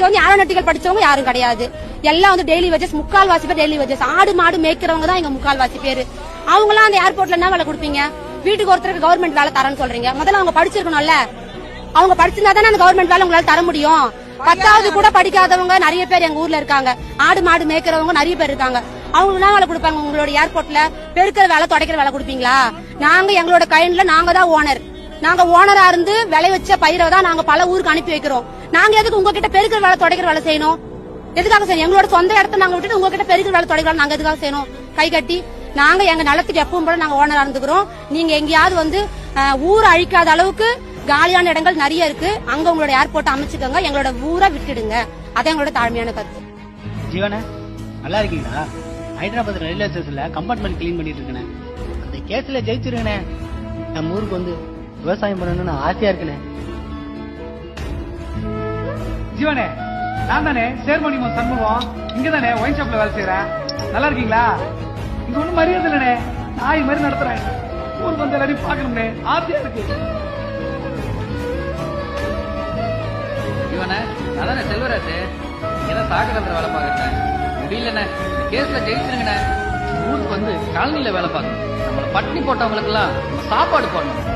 இங்க வந்து ஏரோநாட்டிக்கல் படிச்சவங்க யாரும் கிடையாது. எல்லாம் வந்து டெய்லி வேஜஸ் முக்கால் வாசி பேர் டெய்லி வேஜஸ் ஆடு மாடு மேய்க்கிறவங்க தான் இங்க முக்கால் வாசி பேரு. அவங்க எல்லாம் அந்த ஏர்போர்ட்ல என்ன வேலை கொடுப்பீங்க? வீட்டுக்கு ஒருத்தருக்கு கவர்மெண்ட் வேலை தரேன்னு சொல்றீங்க. முதல்ல அவங்க படிச்சிருக்கணும்ல. அவங்க படிச்சிருந்தா தானே அந்த கவர்மெண்ட் வேலை உங்களால தர முடியும். பத்தாவது கூட படிக்காதவங்க நிறைய பேர் எங்க ஊர்ல இருக்காங்க. ஆடு மாடு மேய்க்கிறவங்க நிறைய பேர் இருக்காங்க. அவங்க என்ன வேலை கொடுப்பாங்க உங்களோட ஏர்போர்ட்ல பெருக்கிற வேலை துடைக்கிற வேலை கொடுப்பீங்களா? நாங்க எங்களோட கைண்ட்ல நாங்க தான் ஓனர் நாங்க ஓனரா இருந்து விளை வச்ச பயிரை தான் நாங்க பல ஊருக்கு அனுப்பி வைக்கிறோம். நாங்க எதுக்கு உங்ககிட்ட பெருக்கிற வேலை தொடைக்கிற வேலை செய்யணும்? எதுக்காக செய்யணும்? எங்களோட சொந்த இடத்த நாங்க விட்டுட்டு உங்ககிட்ட பெருக்கிற வேலை துடைக்கிற நாங்க எதுக்காக செய்யணும்? கை கட்டி நாங்க எங்க நிலத்துக்கு எப்பவும் போல நாங்க ஓனரா இருந்துக்கிறோம். நீங்க எங்கேயாவது வந்து ஊர் ஊரை அழிக்காத அளவுக்கு காலியான இடங்கள் நிறைய இருக்கு. அங்க உங்களோட ஏர்போர்ட் அமைச்சுக்கோங்க. எங்களோட ஊரை விட்டுடுங்க. அதான் எங்களோட தாழ்மையான கருத்து. ஜீவனே நல்லா இருக்கீங்களா? ஹைதராபாத் ரயில்வே ஸ்டேஷன்ல கம்பார்ட்மெண்ட் க்ளீன் பண்ணிட்டு இருக்கேன். அந்த கேஸ்ல ஜெயிச்சிருக்கேன். நம்ம ஊருக்கு வந்து விவசாயம் பண்ணணும்னு ஆசையா இருக்குனே ஜீவனே நான் தானே சேர்மணிமோ சண்முகம். இங்க தானே ஒயின் ஷாப்ல வேலை செய்யறேன் நல்லா இருக்கீங்களா? இங்க ஒண்ணும் மரியாதை இல்லனே நாய் மாதிரி நடத்துறேன். ஊருக்கு வந்து எல்லாரையும் பாக்கணும்னே ஆசையா இருக்கு. இவனே அதானே செல்வராஜ் என்ன தாக்கத்தில் வேலை பார்க்கறேன். முடியலண்ணே இந்த கேஸ்ல ஜெயிச்சிருங்கண்ணே. ஊருக்கு வந்து காலனில வேலை பார்க்கணும். நம்மள பட்டினி போட்டவங்களுக்கெல்லாம் சாப்பாடு போடணும்.